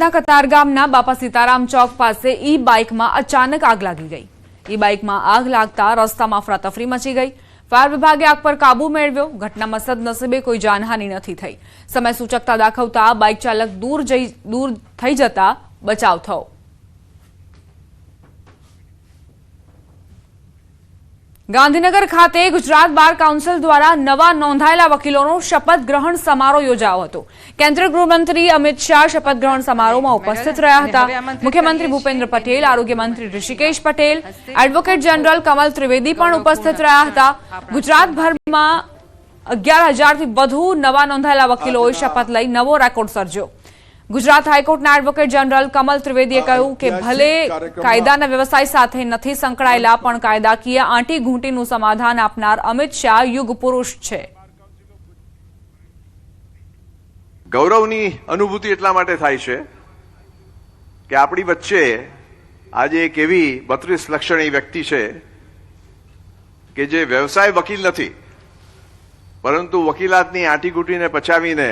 ના કતારગામના બાપા સીતારામ ચોક પાસે ઈ બાઇકમાં અચાનક આગ લાગી ગઈ. ઈ બાઇકમાં આગ લાગતા રસ્તામાં અફરાતફરી મચી ગઈ. ફાયર વિભાગે આગ પર કાબુ મેળવ્યો. ઘટનામાં સદનસીબે કોઈ જાનહાનિ નથી થઈ. સમય સૂચકતા દાખવતા બાઇક ચાલક દૂર જઈ દૂર થઈ જતા બચાવ થયો. ગાંધીનગર ખાતે ગુજરાત બાર કાઉન્સિલ દ્વારા નવા નોંધાયેલા વકીલોનો શપથ ગ્રહણ સમારોહ યોજાયો હતો. કેન્દ્રીય ગૃહમંત્રી અમિત શાહ શપથ ગ્રહણ સમારોહમાં ઉપસ્થિત રહ્યા હતા. મુખ્યમંત્રી ભૂપેન્દ્ર પટેલ આરોગ્ય મંત્રી ઋષિકેશ પટેલ એડવોકેટ જનરલ કમલ ત્રિવેદી પણ ઉપસ્થિત રહ્યા હતા. ગુજરાતભરમાં અગિયાર હજારથી વધુ નવા નોંધાયેલા વકીલોએ શપથ લઈ નવો રેકોર્ડ સર્જ્યો. ગુજરાત હાઈકોર્ટના એડવોકેટ જનરલ કમલ ત્રિવેદીએ કહ્યું કે ભલે કાયદાના વ્યવસાય સાથે નથી સંકળાયેલા પણ કાયદાકીય આંટી ઘૂંટીનું સમાધાન આપનાર અમિત શાહ યુગ પુરુષ છે. ગૌરવની અનુભૂતિ એટલા માટે થાય છે કે આપણી વચ્ચે આજે એક એવી બત્રીસ લક્ષણી વ્યક્તિ છે કે જે વ્યવસાય વકીલ નથી પરંતુ વકીલાતની આંટીઘૂંટીને પચાવીને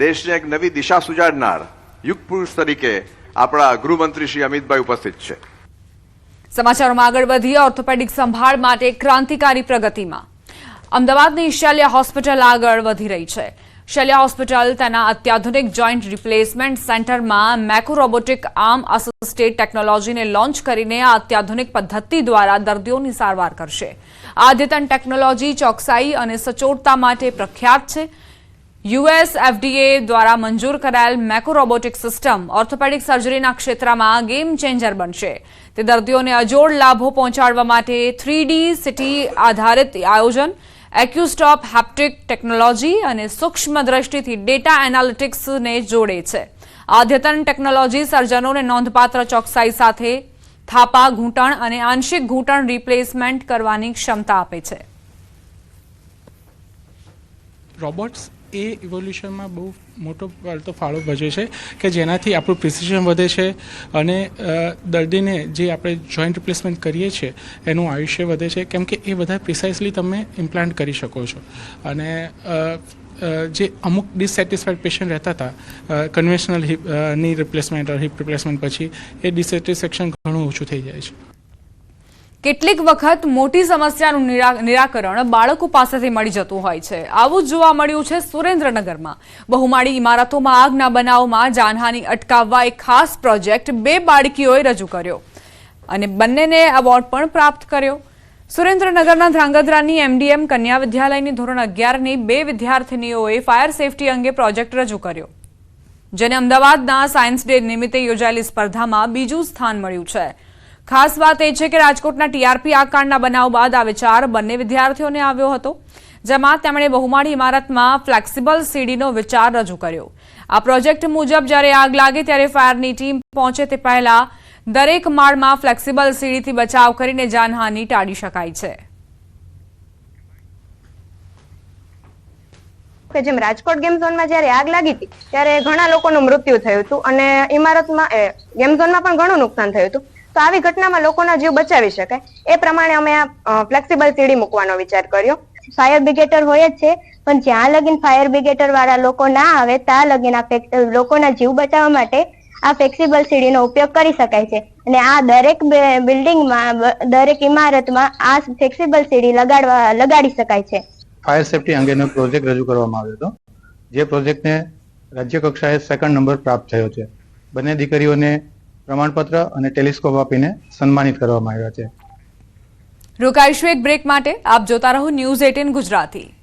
દેશને એક નવી દિશા સુજાડનાર યુગ પુરુષ તરીકે આપણા ગૃહમંત્રી શ્રી અમિતભાઈ ઉપસ્થિત છે. સમાચારોમાં આગળ વધીએ ઓર્થોપેડિક સંભાળ માટે ક્રાંતિકારી પ્રગતિમાં. અમદાવાદની શલ્ય હોસ્પિટલ આગળ વધી રહી છે. શલ્ય હોસ્પિટલ તેના અત્યાધુનિક જોઈન્ટ રિપ્લેસમેન્ટ સેન્ટરમાં મેકો રોબોટિક આર્મ અસિસ્ટેડ ટેકનોલોજીને લોન્ચ કરીને આ અત્યાધુનિક પદ્ધતિ દ્વારા દર્દીઓની સારવાર કરશે. આ અદ્યતન ટેકનોલોજી ચોકસાઈ અને સચોટતા માટે પ્રખ્યાત છે. યુએસ એફડીએ દ્વારા મંજૂર કરાયેલ મેકો રોબોટિક સિસ્ટમ ઓર્થોપેડિક સર્જરીના ક્ષેત્રમાં ગેમ ચેન્જર બનશે. તે દર્દીઓને અજોડ લાભો પહોંચાડવા માટે થ્રી સિટી આધારિત આયોજન, એક્યુસ્ટોપ, હેપ્ટિક ટેકનોલોજી અને સૂક્ષ્મ દ્રષ્ટિથી ડેટા એનાલિટિક્સને જોડે છે. અદ્યતન ટેકનોલોજી સર્જનોને નોંધપાત્ર ચોકસાઈ સાથે થાપા ઘૂંટણ અને આંશિક ઘૂંટણ રિપ્લેસમેન્ટ કરવાની ક્ષમતા આપે છે. રોબોટ્સ એ ઇવોલ્યુશનમાં બહુ મોટો પડતો ફાળો ભજવે છે કે જેનાથી આપણું પ્રિસિઝન વધે છે અને દર્દીને જે આપણે જોઈન્ટ રિપ્લેસમેન્ટ કરીએ છીએ, એનું આયુષ્ય વધે છે. કેમ કે એ બધા પ્રિસાઇઝલી તમે ઇમ્પ્લાન્ટ કરી શકો છો. અને જે અમુક ડિસેટિસ્ફાઈડ પેશન્ટ રહેતા હતા કન્વેન્શનલ હિપની રિપ્લેસમેન્ટ હિપ રિપ્લેસમેન્ટ પછી, એ ડિસેટિસ્ફેક્શન ઘણું ઓછું થઈ જાય છે. કેટલીક વખત મોટી સમસ્યાનું નિરા- નિરાકરણ બાળકો પાસેથી મળી જતું હોય છે. આવું જ જોવા મળ્યું છે સુરેન્દ્રનગરમાં. બહુમાળી ઇમારતોમાં આગના બનાવમાં જાનહાની અટકાવવા એક ખાસ પ્રોજેક્ટ બે બાળકીઓએ રજૂ કર્યો. અને બંનેને એવોર્ડ પણ પ્રાપ્ત કર્યો. સુરેન્દ્રનગરના ધ્રાંગધ્રાની એમડીએમ કન્યા વિદ્યાલયની ધોરણ અગિયારની બે વિદ્યાર્થીનીઓએ ફાયર સેફટી અંગે પ્રોજેક્ટ રજૂ કર્યો. જેને અમદાવાદના સાયન્સ ડે નિમિત્તે યોજાયેલી સ્પર્ધામાં બીજું સ્થાન મળ્યું છે. ખાસ વાત એ છે કે રાજકોટના ટીઆરપી આકાંડના બનાવ બાદ આ વિચાર બંને વિદ્યાર્થીઓને આવ્યો હતો, જેમાં તેમણે બહુમાળી ઇમારતમાં ફ્લેક્સિબલ સીડીનો વિચાર રજૂ કર્યો. આ પ્રોજેક્ટ મુજબ જ્યારે આગ લાગે ત્યારે ફાયરની ટીમ પહોંચે તે પહેલા દરેક માળમાં ફ્લેક્સિબલ સીડીથી બચાવ કરીને જાનહાનિ ટાળી શકાય છે. કે જેમ રાજકોટ ગેમ ઝોનમાં જ્યારે આગ લાગી હતી, ત્યારે ઘણા લોકોનું મૃત્યુ થયું હતું અને ઇમારતમાં ગેમ ઝોનમાં પણ ઘણું નુકસાન થયું હતું. તો આવી ઘટનામાં લોકોના જીવ બચાવી શકાય. એ પ્રમાણે અમે આ ફ્લેક્સિબલ સીડી મૂકવાનો વિચાર કર્યો. ફાયર બ્રિગેટર હોય જ છે, પણ જ્યાં લગીન ફાયર બ્રિગેટર વાળા લોકો ના આવે, ત્યાં લગીન આ લોકોના જીવ બચાવવા માટે આ ફ્લેક્સિબલ સીડીનો ઉપયોગ કરી શકાય છે. અને આ દરેક બિલ્ડિંગમાં દરેક ઇમારતમાં આ ફ્લેક્સિબલ સીડી લગાડવા, લગાડી શકાય છે. ફાયર સેફટી અંગેનો પ્રોજેક્ટ રજૂ કરવામાં આવ્યો હતો. જે પ્રોજેક્ટને રાજ્ય કક્ષાએ સેકન્ડ નંબર પ્રાપ્ત થયો છે. બંને દીકરીઓને પ્રમાણપત્ર અને ટેલિસ્કોપ આપીને સન્માનિત કરવામાં આવ્યા છે. રોકાઈશું એક બ્રેક માટે. આપ જોતા રહો ન્યૂઝ એટીન ગુજરાતી.